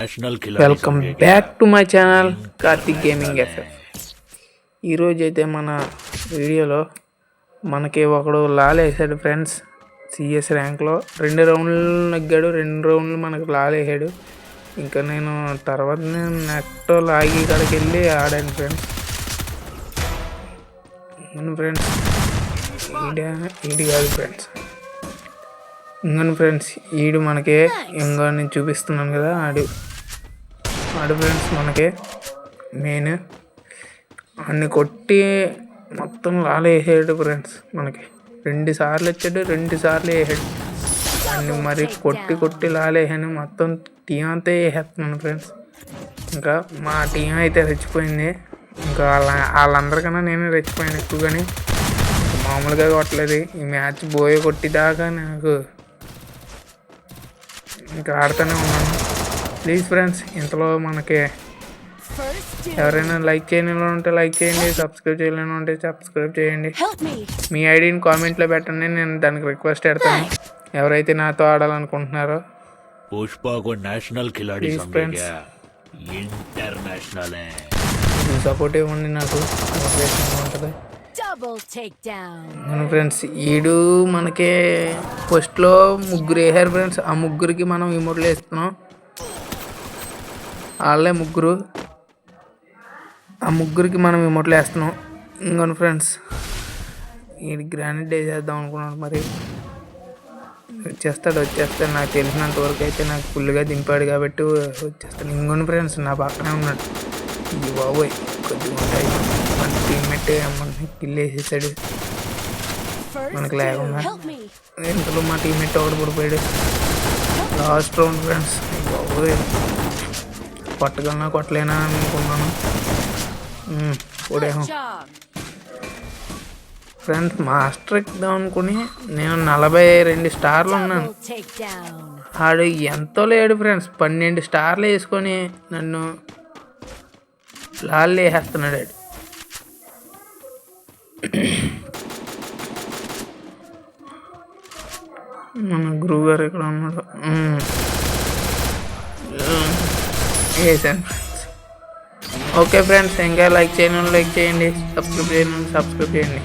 Welcome back to my channel Karthik gaming FF ఈరోజు అయితే మన వీడియోలో మనకి ఒకడు లాలేసాడు ఫ్రెండ్స్ సిఎస్ ర్యాంక్లో రెండు రౌండ్లు నగ్గాడు రెండు రౌండ్లు మనకు లాలేసాడు ఇంకా నేను తర్వాత నేను నెట్ లాగి కాడికి వెళ్ళి ఆడాను ఫ్రెండ్స్. ఫ్రెండ్స్ ఈడ ఈడి కాదు ఫ్రెండ్స్. ఇంకోని ఫ్రెండ్స్ ఈడు మనకే ఇంకో నేను చూపిస్తున్నాను కదా ఆడు. ఆడు ఫ్రెండ్స్ మనకే మెయిన్ అన్ని కొట్టి మొత్తం లాలేసాడు ఫ్రెండ్స్ మనకి. రెండు సార్లు వచ్చాడు రెండు సార్లు వేసాడు. అన్ని మరి కొట్టి కొట్టి లాలేసాను మొత్తం టీం అంతా వేసేస్తున్నాను ఫ్రెండ్స్. ఇంకా మా టీం అయితే రెచ్చిపోయింది. ఇంకా వాళ్ళ వాళ్ళందరికన్నా నేను రెచ్చిపోయాను ఎక్కువగాని. మామూలుగా కొట్టలేదు. ఈ మ్యాచ్ బోయ కొట్టిదాకా నాకు ఇంకా ఆడుతూనే ఉన్నాను. ప్లీజ్ ఫ్రెండ్స్ ఇంతలో మనకి ఎవరైనా లైక్ చేయని ఉంటే లైక్ చేయండి సబ్స్క్రైబ్ చేయలేని ఉంటే సబ్స్క్రైబ్ చేయండి. మీ ఐడిని కామెంట్లో పెట్టండి నేను దానికి రిక్వెస్ట్ పెడతాను. ఎవరైతే నాతో ఆడాలనుకుంటున్నారో. పుష్పాకు నేషనల్ కిలాడి ఇంటర్నేషనల్ సపోర్ట్ ఇవ్వండి నాకు ఉంటుంది. మన ఫ్రెండ్స్ ఈడు మనకి ఫస్ట్లో ముగ్గురు వేసారు ఫ్రెండ్స్ ఆ ముగ్గురికి మనం ఇమోట్లు వేస్తున్నాం. వాళ్ళే ముగ్గురు. ఆ ముగ్గురికి మనం ఇమోట్లు వేస్తున్నాం. ఇంకొన ఫ్రెండ్స్ ఈడు గ్రానైట్ వేసేద్దాం అనుకున్నాడు మరి. వచ్చేస్తాడు వచ్చేస్తాడు. నాకు తెలిసినంత వరకు అయితే నాకు ఫుల్గా దింపాడు కాబట్టి వచ్చేస్తాడు. ఇంకొని ఫ్రెండ్స్ నా పక్కనే ఉన్నాడు. ఈ బాబోయ్ కొద్దిగా ఉంటాయి. మన టీమ్మేట్ మనకి కిల్ వేసేసాడు మనకు లేకుండా! ఇంతలో మా టీమ్మేట్ ఒకటి పడిపోయాడు. లాస్ట్ రౌండ్ ఫ్రెండ్స్ బాబోయ్. కొట్టగలనా కొట్టలేనా అని అనుకున్నాను. Job! ఫ్రెండ్స్ మాస్టర్ ఎక్కుదాం అనుకుని నేను నలభై రెండు స్టార్లు ఉన్నాను! ఆడు ఎంతో లేడు ఫ్రెండ్స్ పన్నెండు స్టార్లు వేసుకొని నన్ను లాల్ వేసేస్తున్నాడు మన గురువు గారు ఇక్కడ ఉన్నాడు. వేసాను ఓకే ఫ్రెండ్స్ ఇంకా లైక్ చేయను లైక్ చేయండి సబ్స్క్రైబ్ చేయండి సబ్స్క్రైబ్ చేయండి.